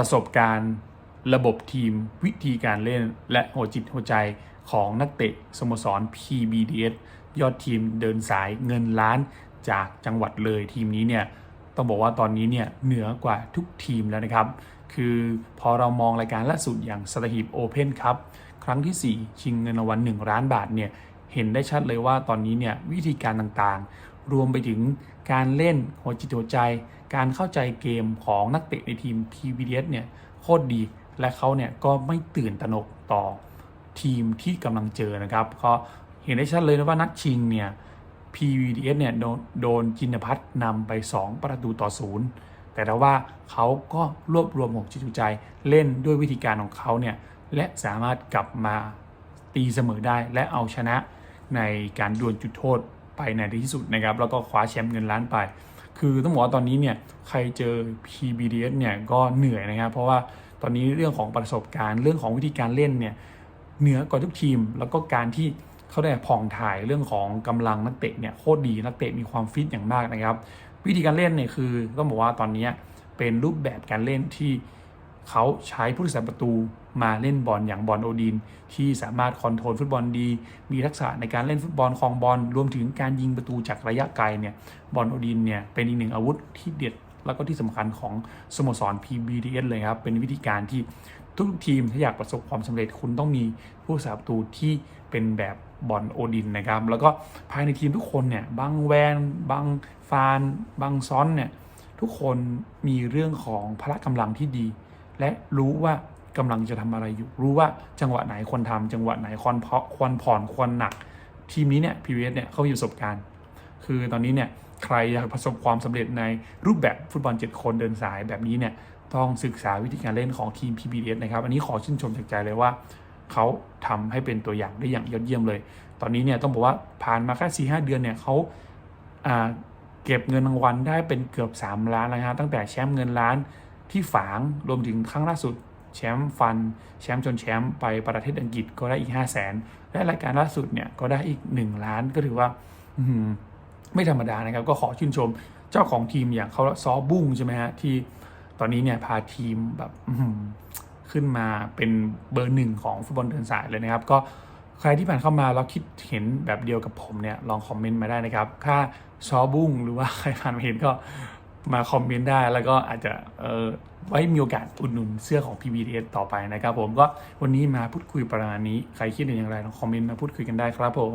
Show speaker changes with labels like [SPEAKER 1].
[SPEAKER 1] ประสบการณ์ระบบทีมวิธีการเล่น และหัวจิตหัวใจของนักเตะสโมสร PBDS ยอดทีมเดินสายเงินล้านจากจังหวัดเลยทีมนี้เนี่ยต้องบอกว่าตอนนี้เนี่ยเหนือกว่าทุกทีมแล้วนะครับ คือพอเรามองรายการล่าสุดอย่างสตา h ี p โอเพนครับครั้งที่ 4 ชิงเงินรางวัล1ล้านบาทเนี่ยเห็นได้ชัดเลยว่าตอนนี้เนี่ยวิธีการต่างๆ รวมไปถึงการเล่นหัวจิตหัวใจ การเข้าใจเกมของนักเตะในทีม PBDS เนี่ยโคตรดี และเขาเนี่ยก็ไม่ตื่นตระหนกต่อทีมที่กำลังเจอนะครับก็เห็นได้ชัดเลยนะว่านัดชิงเนี่ย PVDS เนี่ยโดนจินพัฒน์นำไป 2 ประตูต่อศูนย์แต่ถ้าว่าเขาก็รวบรวมหกจิตใจเล่นด้วยวิธีการของเขาเนี่ยและสามารถกลับมาตีเสมอได้ และเอาชนะในการดวลจุดโทษไปในที่สุดนะครับ แล้วก็คว้าแชมป์เงินล้านไป คือต้องบอกว่าตอนนี้เนี่ยใครเจอ PBDS เนี่ยก็เหนื่อยนะครับ เพราะว่าตอนนี้เรื่องของประสบการณ์เรื่องของวิธีการเล่นเนี่ยเหนือกว่าทุกทีม แล้วก็การที่เขาได้ผ่องถ่ายเรื่องของกำลังนักเตะเนี่ยโคตรดีนักเตะมีความฟิตอย่างมากนะครับ วิธีการเล่นเนี่ยคือต้องบอกว่าตอนนี้เป็นรูปแบบการเล่นที่ เขาใช้ผู้รักษาประตูมาเล่นบอลอย่างบอลโอดิน ที่สามารถคอนโทรลฟุตบอลดี มีทักษะในการเล่นฟุตบอลคลองบอลรวมถึงการยิงประตูจากระยะไกลเนี่ยบอลโอดินเนี่ยเป็นอีกหนึ่งอาวุธที่เด็ดแล้วก็ที่สำคัญของสโมสร PBDS เลยครับ เป็นวิธีการที่ทุกทีมถ้าอยากประสบความสำเร็จคุณต้องมีผู้รักษาประตูที่เป็นแบบบอลโอดินนะครับ แล้วก็ภายในทีมทุกคนเนี่ยบางแวนบางฟานบางซ้อนเนี่ยทุกคนมีเรื่องของพละกำลังที่ดี และรู้ว่ากำลังจะทำอะไรอยู่ รู้ว่าจังหวะไหนควรทำจังหวะไหนควรเพาะควรผ่อนควรหนัก ทีมนี้เนี่ย PVS เนี่ยเขามีประสบการณ์ คือตอนนี้เนี่ยใครอยากประสบความสำเร็จในรูปแบบฟุตบอล 7 คนเดินสายแบบนี้เนี่ยต้องศึกษาวิธีการเล่นของทีม PBS นะครับ อันนี้ขอชื่นชมจากใจเลยว่า เขาทำให้เป็นตัวอย่างได้อย่างยอดเยี่ยมเลย ตอนนี้เนี่ยต้องบอกว่าผ่านมาแค่สี่ห้าเดือนเนี่ยเขาอ่าเก็บเงินรางวัลได้เป็นเกือบ 3 ล้านแล้วนะตั้งแต่แชมป์เงินล้าน ที่ฝางรวมถึงครั้งล่าสุดแชมป์ฟันแชมป์จนแชมป์ไปประเทศอังกฤษก็ได้อีก 5 0 0แสนและรายการล่าสุดเนี่ยก็ได้อีก 1 ล้านก็ถือว่าไม่ธรรมดานะครับ ก็ขอชื่นชมเจ้าของทีมอย่างเขาซอบุ้งใช่ไหมฮะ ที่ตอนนี้เนี่ยพาทีมแบบขึ้นมาเป็นเบอร์หนึ่งของฟุตบอลเดินสายเลยนะครับ ก็ใครที่ผ่านเข้ามาแล้วคิดเห็นแบบเดียวกับผมเนี่ยลองคอมเมนต์มาได้นะครับ ถ้าซอบุ้งหรือว่าใครผ่านมาเห็นก็ มาคอมเมนต์ได้แล้วก็อาจจะเออไว้มีโอกาสอุดหนุนเสื้อของ PBDS ต่อไปนะครับผมก็วันนี้มาพูดคุยประมาณนี้ ใครคิดเห็นอย่างไรลองคอมเมนต์มาพูดคุยกันได้ครับผม